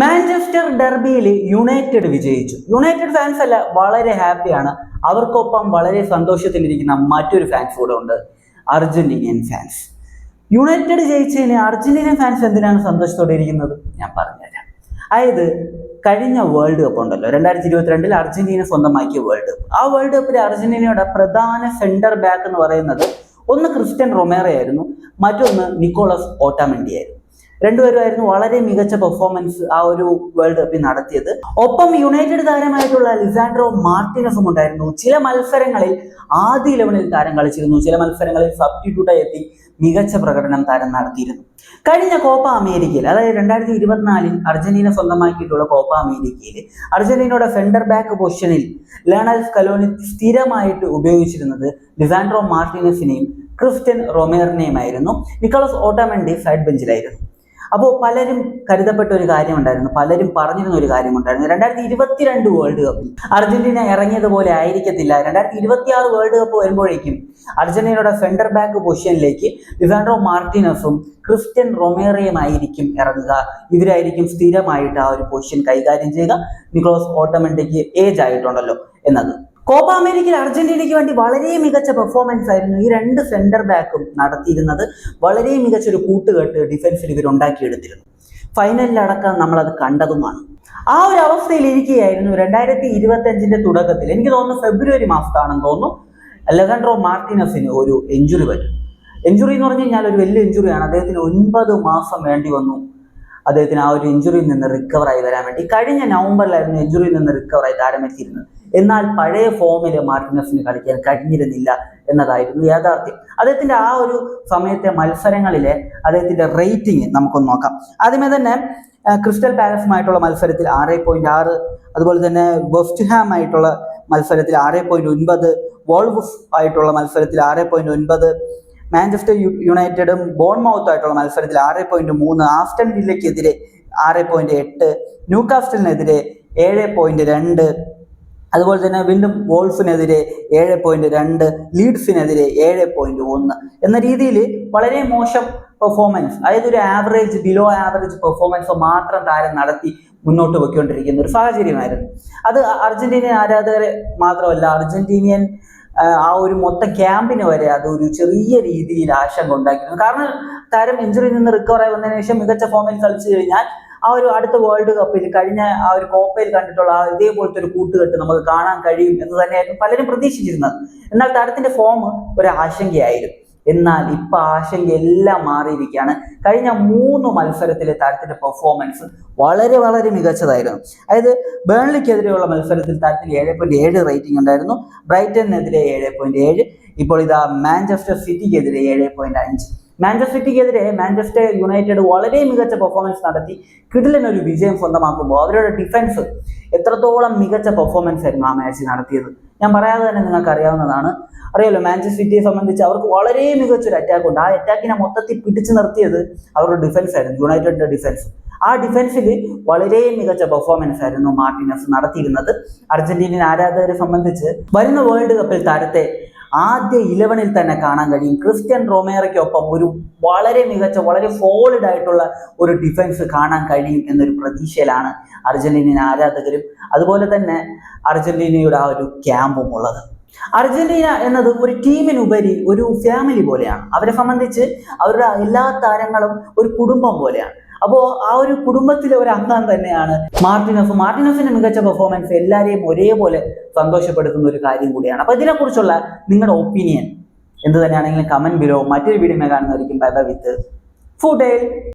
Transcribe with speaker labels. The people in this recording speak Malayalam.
Speaker 1: മാഞ്ചസ്റ്റർ ഡെർബിയിൽ യുണൈറ്റഡ് വിജയിച്ചു. യുണൈറ്റഡ് ഫാൻസ് അല്ല വളരെ ഹാപ്പിയാണ് അവർക്കൊപ്പം വളരെ സന്തോഷത്തിലിരിക്കുന്ന മറ്റൊരു ഫാൻസ് കൂടെ ഉണ്ട് അർജന്റീനിയൻ ഫാൻസ് യുണൈറ്റഡ് ജയിച്ചതിന് അർജന്റീനിയൻ ഫാൻസ് എന്തിനാണ് സന്തോഷത്തോടെ ഇരിക്കുന്നത്? ഞാൻ പറഞ്ഞുതരാം. അതായത് കഴിഞ്ഞ വേൾഡ് കപ്പ് ഉണ്ടല്ലോ രണ്ടായിരത്തി ഇരുപത്തിരണ്ടിൽ അർജന്റീന സ്വന്തമാക്കിയ വേൾഡ് കപ്പ് ആ വേൾഡ് കപ്പിൽ അർജന്റീനയുടെ പ്രധാന സെന്റർ ബാക്ക് എന്ന് പറയുന്നത് ഒന്ന് ക്രിസ്ത്യൻ റൊമേറ ആയിരുന്നു മറ്റൊന്ന് നിക്കോളസ് ഓട്ടാമെൻഡി ആയിരുന്നു രണ്ടുപേരുമായിരുന്നു വളരെ മികച്ച പെർഫോമൻസ് ആ ഒരു വേൾഡ് കപ്പിൽ നടത്തിയത്. ഒപ്പം യുണൈറ്റഡ് താരമായിട്ടുള്ള ലിസാൻഡ്രോ മാർട്ടിനസും ഉണ്ടായിരുന്നു. ചില മത്സരങ്ങളിൽ ആദ്യ ഇലവനിൽ താരം കളിച്ചിരുന്നു. ചില മത്സരങ്ങളിൽ സബ്സ്റ്റിറ്റ്യൂട്ടായി എത്തി മികച്ച പ്രകടനം താരം നടത്തിയിരുന്നു. കഴിഞ്ഞ കോപ്പ അമേരിക്കയിൽ അതായത് രണ്ടായിരത്തി ഇരുപത്തിനാലിൽ അർജന്റീന സ്വന്തമാക്കിയിട്ടുള്ള കോപ്പ അമേരിക്കയിൽ അർജന്റീനയുടെ സെന്റർ ബാക്ക് പൊസിഷനിൽ ലേണൽ കലോണി സ്ഥിരമായിട്ട് ഉപയോഗിച്ചിരുന്നത് ലിസാൻഡ്രോ മാർട്ടിനസിനെയും ക്രിസ്റ്റ്യൻ റൊമേറിനെയുമായിരുന്നു നിക്കോളസ് ഓട്ടോമെൻഡി സൈഡ് ബെഞ്ചിലായിരുന്നു അപ്പോൾ പലരും കരുതപ്പെട്ട ഒരു കാര്യമുണ്ടായിരുന്നു. പലരും പറഞ്ഞിരുന്ന ഒരു കാര്യമുണ്ടായിരുന്നു. രണ്ടായിരത്തി ഇരുപത്തിരണ്ട് വേൾഡ് കപ്പിൽ അർജന്റീന ഇറങ്ങിയതുപോലെ ആയിരിക്കത്തില്ല. രണ്ടായിരത്തി ഇരുപത്തി ആറ് വേൾഡ് കപ്പ് വരുമ്പോഴേക്കും അർജന്റീനയുടെ സെന്റർ ബാക്ക് പൊസിഷനിലേക്ക് ലിസാൻഡ്രോ മാർട്ടിനസും ക്രിസ്ത്യൻ റൊമേറയുമായിരിക്കും ഇറങ്ങുക. ഇവരായിരിക്കും സ്ഥിരമായിട്ട് ആ ഒരു പൊസിഷൻ കൈകാര്യം ചെയ്യുക. നിക്ലോസ് ഓട്ടോമെന്റിക്ക് ഏജ് ആയിട്ടുണ്ടല്ലോ എന്നത്. കോപ്പ അമേരിക്കയിൽ അർജന്റീനയ്ക്ക് വേണ്ടി വളരെ മികച്ച പെർഫോമൻസ് ആയിരുന്നു ഈ രണ്ട് സെന്റർ ബാക്കും നടത്തിയിരുന്നത്. വളരെ മികച്ച ഒരു കൂട്ടുകെട്ട് ഡിഫൻസിൽ ഇവർ ഉണ്ടാക്കിയെടുത്തിരുന്നു. ഫൈനലിലടക്കം നമ്മളത് കണ്ടതുമാണ്. ആ ഒരു അവസ്ഥയിൽ ഇരിക്കുകയായിരുന്നു രണ്ടായിരത്തി ഇരുപത്തി അഞ്ചിന്റെ തുടക്കത്തിൽ. എനിക്ക് തോന്നുന്നു ഫെബ്രുവരി മാസത്താണെന്ന് തോന്നുന്നു. അലഗൻഡ്രോ മാർട്ടിനസിന് ഒരു എഞ്ചുറി പറ്റും എഞ്ചുറി എന്ന് പറഞ്ഞു കഴിഞ്ഞാൽ ഒരു വലിയ എഞ്ചുറിയാണ് അദ്ദേഹത്തിന് ഒൻപത് മാസം വേണ്ടി വന്നു. അദ്ദേഹത്തിന് ആ ഒരു എഞ്ചുറിയിൽ നിന്ന് റിക്കവറായി വരാൻ വേണ്ടി. കഴിഞ്ഞ നവംബറിലായിരുന്നു എഞ്ചുറിയിൽ നിന്ന് റിക്കവറായി താരമെത്തിയിരുന്നത്. എന്നാൽ പഴയ ഫോമിൽ മാർട്ടിനസിന് കളിക്കാൻ കഴിഞ്ഞിരുന്നില്ല എന്നതായിരുന്നു യാഥാർത്ഥ്യം. അദ്ദേഹത്തിന്റെ ആ ഒരു സമയത്തെ മത്സരങ്ങളിലെ അദ്ദേഹത്തിന്റെ റേറ്റിംഗ് നമുക്കൊന്ന് നോക്കാം. ആദ്യമേ തന്നെ ക്രിസ്റ്റൽ പാലസുമായിട്ടുള്ള മത്സരത്തിൽ ആറ് പോയിന്റ് ആറ് അതുപോലെ തന്നെ വെസ്റ്റ് ഹാം ആയിട്ടുള്ള മത്സരത്തിൽ ആറ് പോയിന്റ് ഒൻപത് വോൾവുസ് ആയിട്ടുള്ള മത്സരത്തിൽ ആറ് പോയിന്റ് ഒൻപത് മാഞ്ചസ്റ്റർ യുണൈറ്റഡും ബോൺമൗത്ത് ആയിട്ടുള്ള മത്സരത്തിൽ ആറ് പോയിന്റ് മൂന്ന് ആസ്റ്റൺ വില്ലയ്ക്കെതിരെ ആറ് പോയിന്റ് എട്ട് ന്യൂകാസ്റ്റലിനെതിരെ ഏഴ് പോയിന്റ് രണ്ട് അതുപോലെ തന്നെ വീണ്ടും വോൾഫിനെതിരെ ഏഴ് പോയിന്റ് രണ്ട് ലീഡ്സിനെതിരെ ഏഴ് പോയിന്റ് ഒന്ന് എന്ന രീതിയിൽ വളരെ മോശം പെർഫോമൻസ് അതായത് ഒരു ആവറേജ് ബിലോ ആവറേജ് പെർഫോമൻസ് മാത്രം താരം നടത്തി മുന്നോട്ട് പോയിക്കൊണ്ടിരിക്കുന്ന ഒരു സാഹചര്യമായിരുന്നു. അത് അർജന്റീനിയൻ ആരാധകരെ മാത്രമല്ല അർജന്റീനിയൻ ആ, ഒരു മൊത്ത ക്യാമ്പിന് വരെ അത് ഒരു ചെറിയ രീതിയിൽ ആശങ്ക ഉണ്ടാക്കിയിരുന്നു. കാരണം താരം ഇഞ്ചുറിയിൽ നിന്ന് റിക്കവർ ആയി വന്നതിന് ശേഷം മികച്ച ഫോമിൽ കളിച്ചു കഴിഞ്ഞാൽ ആ ഒരു അടുത്ത വേൾഡ് കപ്പിൽ കഴിഞ്ഞ ആ ഒരു കോപ്പയിൽ കണ്ടിട്ടുള്ള ഇതേപോലത്തെ ഒരു കൂട്ടുകെട്ട് നമുക്ക് കാണാൻ കഴിയും എന്ന് തന്നെയായിരുന്നു പലരും പ്രതീക്ഷിച്ചിരുന്നത്. എന്നാൽ താരത്തിന്റെ ഫോം ഒരു ആശങ്കയായിരുന്നു. എന്നാൽ ഇപ്പൊ ആശങ്ക എല്ലാം മാറിയിരിക്കുകയാണ്. കഴിഞ്ഞ മൂന്ന് മത്സരത്തിലെ താരത്തിന്റെ പെർഫോമൻസ് വളരെ വളരെ മികച്ചതായിരുന്നു. അതായത് ബേൺലിക്കെതിരെയുള്ള മത്സരത്തിൽ താരത്തിന് ഏഴ് പോയിന്റ് ഏഴ് റേറ്റിംഗ് ഉണ്ടായിരുന്നു. ബ്രൈറ്റനെതിരെ ഏഴ് പോയിന്റ് ഏഴ്. ഇപ്പോൾ ഇതാ മാഞ്ചസ്റ്റർ സിറ്റിക്കെതിരെ ഏഴ് പോയിന്റ് അഞ്ച്. മാഞ്ചസ്റ്റർ സിറ്റിക്കെതിരെ മാഞ്ചസ്റ്റർ യുണൈറ്റഡ് വളരെ മികച്ച പെർഫോമൻസ് നടത്തി. കിടിലൻ ഒരു വിജയം സ്വന്തമാക്കുമ്പോൾ അവരുടെ ഡിഫൻസ് എത്രത്തോളം മികച്ച പെർഫോമൻസ് ആയിരുന്നു ആ മാച്ച് നടത്തിയത്. ഞാൻ പറയാതെ തന്നെ നിങ്ങൾക്ക് അറിയാവുന്നതാണ് അറിയാലോ മാഞ്ചസ്റ്റർ സിറ്റിയെ സംബന്ധിച്ച് അവർക്ക് വളരെ മികച്ച ഒരു അറ്റാക്ക് ഉണ്ട്. ആ അറ്റാക്കിനെ മൊത്തത്തിൽ പിടിച്ചു നിർത്തിയത് അവരുടെ ഡിഫൻസ് ആയിരുന്നു യുണൈറ്റഡിന്റെ ഡിഫൻസ് ആ ഡിഫൻസിൽ വളരെ മികച്ച പെർഫോമൻസ് ആയിരുന്നു മാർട്ടിനസ് നടത്തിയിരുന്നത്. അർജന്റീനിയൻ ആരാധകരെ സംബന്ധിച്ച് വരുന്ന വേൾഡ് കപ്പിൽ താരത്തെ ആദ്യ ഇലവനിൽ തന്നെ കാണാൻ കഴിയും. ക്രിസ്ത്യൻ റൊമേറയ്ക്കൊപ്പം ഒരു വളരെ മികച്ച വളരെ സോളിഡ് ആയിട്ടുള്ള ഒരു ഡിഫൻസ് കാണാൻ കഴിയും എന്നൊരു പ്രതീക്ഷയിലാണ് അർജന്റീനിയൻ ആരാധകരും. അതുപോലെ തന്നെ അർജന്റീനയുടെ ആ ഒരു ക്യാമ്പും ഉള്ളത്. അർജന്റീന എന്നത് ഒരു ടീമിനുപരി ഒരു ഫാമിലി പോലെയാണ്. അവരെ സംബന്ധിച്ച് അവരുടെ എല്ലാ താരങ്ങളും ഒരു കുടുംബം പോലെയാണ്. അപ്പോൾ ആ ഒരു കുടുംബത്തിലെ ഒരു അംഗം തന്നെയാണ് മാർട്ടിനസ് മാർട്ടിനസിന്റെ മികച്ച പെർഫോമൻസ് എല്ലാവരെയും ഒരേപോലെ സന്തോഷപ്പെടുത്തുന്ന ഒരു കാര്യം കൂടിയാണ്. അപ്പോൾ ഇതിനെക്കുറിച്ചുള്ള നിങ്ങളുടെ ഒപ്പീനിയൻ എന്ത് തന്നെയാണെങ്കിലും കമന്റ് ബിലോ മറ്റൊരു വീഡിയോ കാണുന്നതായിരിക്കും. Bye bye with ഫുഡേൽ